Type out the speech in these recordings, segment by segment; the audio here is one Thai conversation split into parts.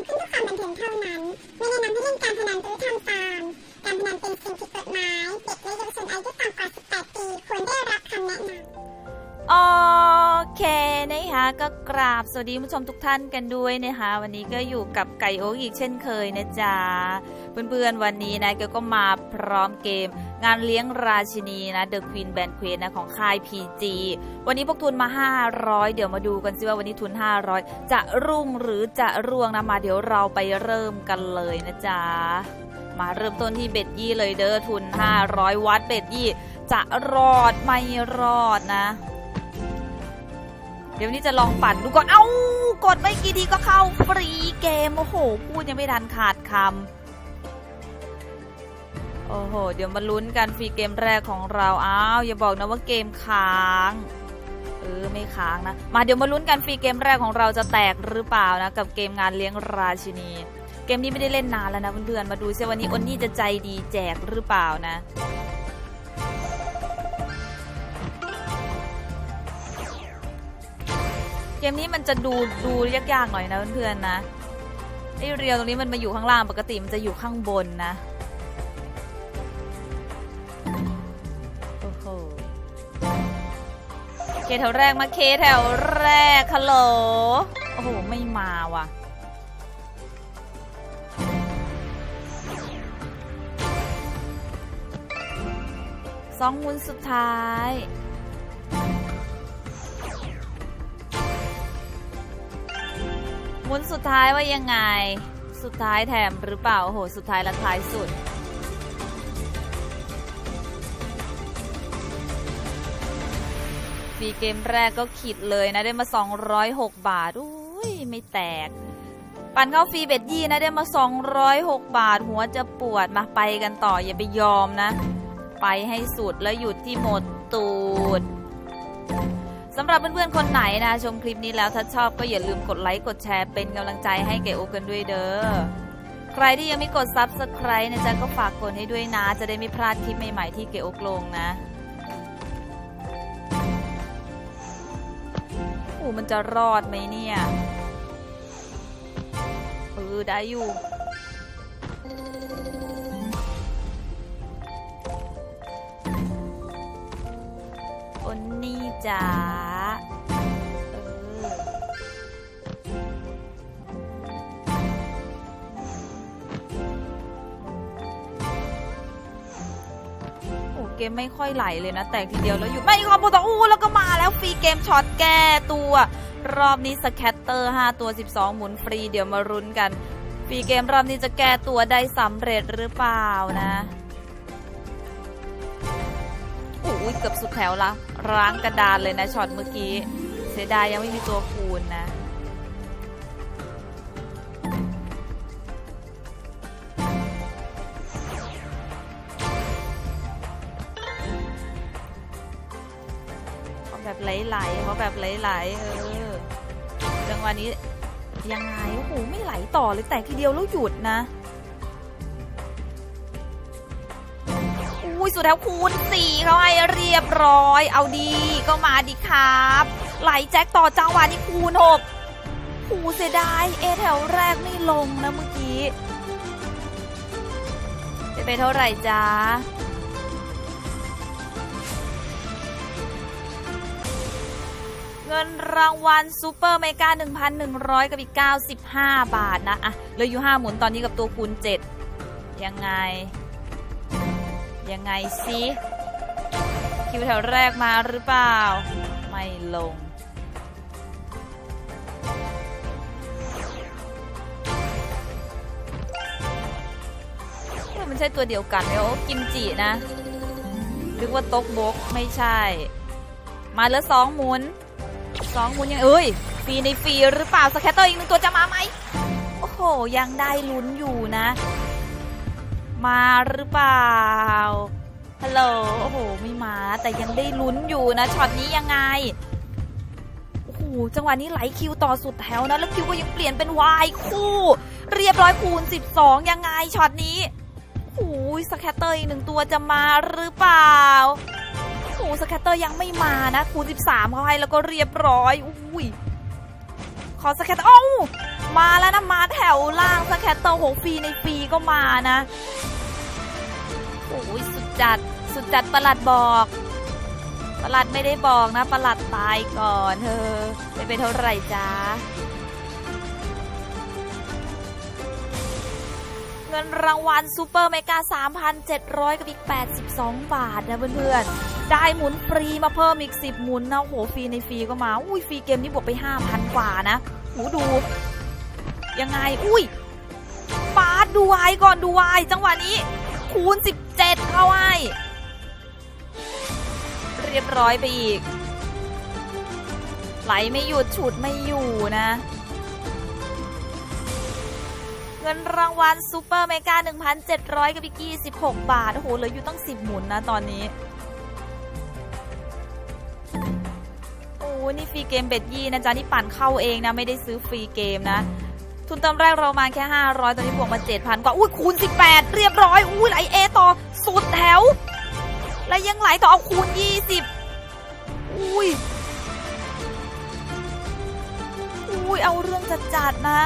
ำขึ้นเพื่อความบันเทิงเท่านั้น ไม่แนะนำให้เล่นการพนันหรือทำตามการพนันเป็นสิ่งผิดกฎหมาย เด็กและเยาวชนอายุต่ำกว่า 18 ปีควรได้รับคำแนะนำโอเคนะคะก็กราบสวัสดีผู้ชมทุกท่านกันด้วยนะคะวันนี้ก็อยู่กับไก่โอ๊กอีกเช่นเคยนะจ๊ะเพื่อนๆวันนี้นะเกก็มาพร้อมเกม งานเลี้ยงราชินีนะ The Queen Band Queen นะของค่าย PG วันนี้พวกทุนมา 500 เดี๋ยวมาดูกันสิว่าวันนี้ทุน 500 จะรุ่งหรือจะร่วงนะมาเดี๋ยวเราไปเริ่มกันเลยนะจ๊ะ มาเริ่มต้นที่เบ็ดยี่เลยเด้อทุน 500 วัดเบ็ดยี่ จะรอดไม่รอดนะ เดี๋ยวนี้จะลองปั่นดูก่อน เอ้ากดไม่กี่ทีก็เข้าฟรีเกม โอ้โหพูดยังไม่ทันขาดคำ โอ้โห เดี๋ยวมาลุ้นกันฟรีเกมแรกของเรา อ้าว อย่าบอกนะว่าเกมค้าง เออ ไม่ค้างนะ มาเดี๋ยวมาลุ้นกันฟรีเกมแรกของเราจะแตกหรือเปล่านะ กับเกมงานเลี้ยงราชินี เกมนี้ไม่ได้เล่นนานแล้วนะเพื่อนๆ มาดูซิวันนี้อนนี่จะใจดีแจกหรือเปล่านะเกมนี้มันจะดูดูยากๆหน่อยนะเพื่อนๆนะไอเรียวตรงนี้มันมาอยู่ข้างล่างปกติมันจะอยู่ข้างบนนะ เคแถวแรกมาเคแถวแรกฮัลโหลโอ้โห ไม่มาว่ะ สองมุนสุดท้ายหมุนสุดท้ายว่ายังไง สุดท้ายแถมหรือเปล่า โอ้โห สุดท้ายและท้ายสุด ฟรีเกมแรกก็ขิดเลยนะได้มา 206 บาทอุ้ยไม่แตก ปั่นเข้าฟรีเบ็ดยี่นะได้มา 206 บาท หัวจะปวดมาไปกันต่ออย่าไปยอมนะ ไปให้สุดแล้วหยุดที่หมดตูดสำหรับเพื่อนๆ คนไหนนะ ชมคลิปนี้แล้วถ้าชอบก็อย่าลืมกดไลค์ กดแชร์เป็นกำลังใจให้เก๋โอกันด้วยเด้อ ใครที่ยังไม่กด Subscribe นะจ๊ะก็ฝากกดให้ด้วยนะ จะได้ไม่พลาดคลิปใหม่ๆที่เก๋โอกลงนะ มันจะรอดไหมเนี่ยเออได้อยู่อนนี่จ๋า เกมไม่ค่อยไหลเลยนะ แตกทีเดียวแล้วหยุดไม่คอมโบต่ออู้แล้วก็มาแล้วฟรีเกมช็อตแก้ตัว รอบนี้สแคตเตอร์ 5 ตัว 12 หมุนฟรีเดี๋ยวมารุนกันฟรีเกมรอบนี้จะแก้ตัวได้สำเร็จหรือเปล่านะอุ้ยเกือบสุดแถวละร้างกระดานเลยนะช็อตเมื่อกี้เสียดายยังไม่มีตัวคูณนะ แบบไหลๆเขาแบบไหลๆเออจังหวะนี้ยังไงโอ้โหไม่ไหลต่อเลยแต่ทีเดียวแล้วหยุดนะอุ้ยสุดแล้วคูณสี่เขาให้เรียบร้อย เอาดีก็มาดีครับ ไหลแจ็คต่อจังหวะนี้คูณหกหูเสียดายเอแถวแรกไม่ลงนะเมื่อกี้จะไปเท่าไหร่จ๊ะ งินรางวัลซูเปอร์เมกา 1,100 กับอีก 95 บาทนะอะเหลืออยู่ 5 หมุนตอนนี้กับตัวคูณ 7 ยังไง ยังไงสิคิวแถวแรกมาหรือเปล่า ไม่ลง มันใช่ตัวเดียวกันเลยโอ้กิมจินะนึกว่าตกบกไม่ใช่ มาแล้วสองหมุน สองหมุนยังเอ้ยฟรีในฟรีหรือเปล่าสแคตเตอร์อีกหนึ่งตัวจะมาไหมโอ้โหยังได้ลุ้นอยู่นะ มาหรือเปล่าฮัลโหลโอ้โหไม่มาแต่ยังได้ลุ้นอยู่นะช็อตนี้ยังไงโอ้โหจังหวะนี้ไหลคิวต่อสุดแถวนะแล้วคิวก็ยังเปลี่ยนเป็นวายคู่ เรียบร้อยคูณ 12 ยังไงช็อตนี้โอ้โหสแคตเตอร์อีกหนึ่งตัวจะมาหรือเปล่า หสแคตเตอร์ยังไม่มานะคูณ13เขาให้แล้วก็เรียบร้อยอุ้ยขอสแคตเตอร์เอ้ามาแล้วนะมาแถวล่างสแคตเตอร์โหฟรีในฟรีก็มานะโอ้ยสุดจัดสุดจัดประหลัดบอกประหลัดไม่ได้บอกนะประหลัดตายก่อนเธอได้ไปเท่าไหร่จ้าเงินรางวัลซูเปอร์เมกา3,700 กับอีก 82 บาทนะเพื่อนๆ ได้หมุนฟรีมาเพิ่มอีก 10 หมุนนะโหฟรีในฟรีก็มา อุ้ยฟรีเกมนี้บวกไป 5,000 กว่านะหูดู ยังไง อุ้ยปาดดูไวก่อนดูไวจังหวะนี้ คูณ 17 เข้าไว้เรียบร้อยไปอีก ไหลไม่หยุดฉุดไม่อยู่นะ เงินรางวัลซูเปอร์เมกา1,700 กับอีก 26 บาท โอ้โหเหลืออยู่ตั้ง 10 หมุนนะตอนนี้ นี่ฟรีเกมเบ็ดยี่นะจ๊ะนี่ปั่นเข้าเองนะไม่ได้ซื้อฟรีเกมนะ ทุนเติมแรกเรามาแค่ 500 ตอนนี้บวกมา 7,000 กว่า อุ้ยคูณ 18 เรียบร้อย อุ้ยไหลเอต่อสุดแถว แล้วยังไหลต่อเอาคูณ 20 อุ้ย อุ้ยเอาเรื่องจัดๆนะ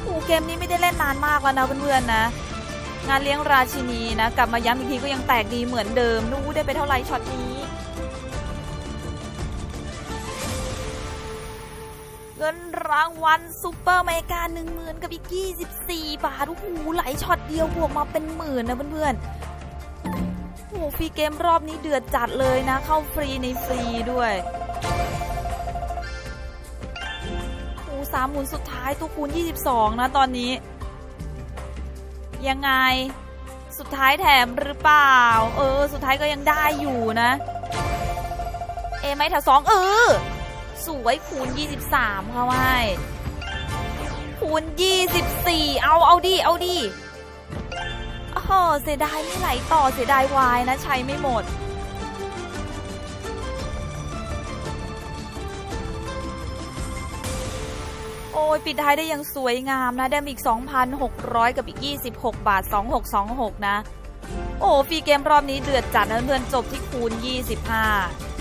โอ้เกมนี้ไม่ได้เล่นนานมากแล้วนะเพื่อนๆนะงานเลี้ยงราชินีนะ กลับมาย้ำอีกทีก็ยังแตกดีเหมือนเดิมนู้ได้ไปเท่าไหร่ช็อตนี้ เงินรางวัลซูเปอร์เมกาหนึ่งหมื่นกับอีก24บาทโอ้โหไหลช็อตเดียวบวกมาเป็นหมื่นนะเพื่อนๆโอ้โหฟรีเกมรอบนี้เดือดจัดเลยนะ เข้าฟรีในฟรีด้วยโอ้สามหมุนสุดท้ายตัวคูณ 22 นะตอนนี้ ยังไงสุดท้ายแถมหรือเปล่า เออ สุดท้ายก็ยังได้อยู่นะ เอไหมแถวสองเออ สวยคูณ 23ค่ะว่ายคูณ 24 เอาเอาดิเอาดิโอ้โหเสียดายไม่ไหลต่อเสียดายวายนะใช้ไม่หมดโอ้ยปิดท้ายได้อย่างสวยงามนะ ได้มอีก 2,600 กับอีก 26 บาท 2626 นะ โอ้ฟรีเกมรอบนี้เดือดจัดนะเพื่อนจบที่คูณ 25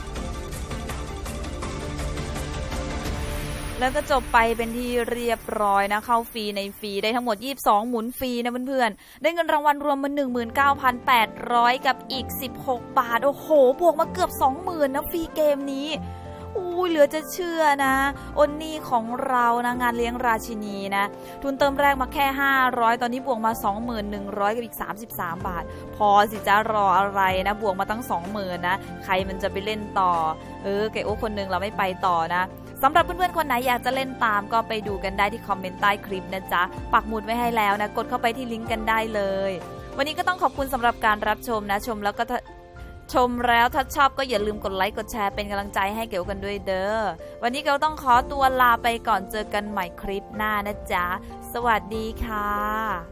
แล้วก็จบไปเป็นที่เรียบร้อยนะ เข้าฟรีในฟรีได้ทั้งหมด 22 หมุนฟรีนะเพื่อนๆ ได้เงินรางวัลรวมมา 19,800 กับอีก 16 บาท โอ้โห บวกมาเกือบ 20,000นะฟรีเกมนี้อุ้ยเหลือจะเชื่อนะอนนี่ของเรานะงานเลี้ยงราชินีนะ ทุนเติมแรกมาแค่ 500 ตอนนี้บวกมา 21,100 กับอีก 33 บาท พอสิจะรออะไรนะ บวกมาตั้ง 20,000นะ ใครมันจะไปเล่นต่อ เออ เกโอคนหนึงเราไม่ไปต่อนะ สำหรับเพื่อนๆคนไหนอยากจะเล่นตามก็ไปดูกันได้ที่คอมเมนต์ใต้คลิปนะจ๊ะ ปักหมุดไว้ให้แล้วนะ กดเข้าไปที่ลิงก์กันได้เลย วันนี้ก็ต้องขอบคุณสำหรับการรับชมนะชมแล้วก็ชมแล้วถ้าชอบก็อย่าลืมกดไลค์กดแชร์เป็นกำลังใจให้เก๋วกันด้วยเด้อ วันนี้เก๋วต้องขอตัวลาไปก่อนเจอกันใหม่คลิปหน้านะจ๊ะ สวัสดีค่ะ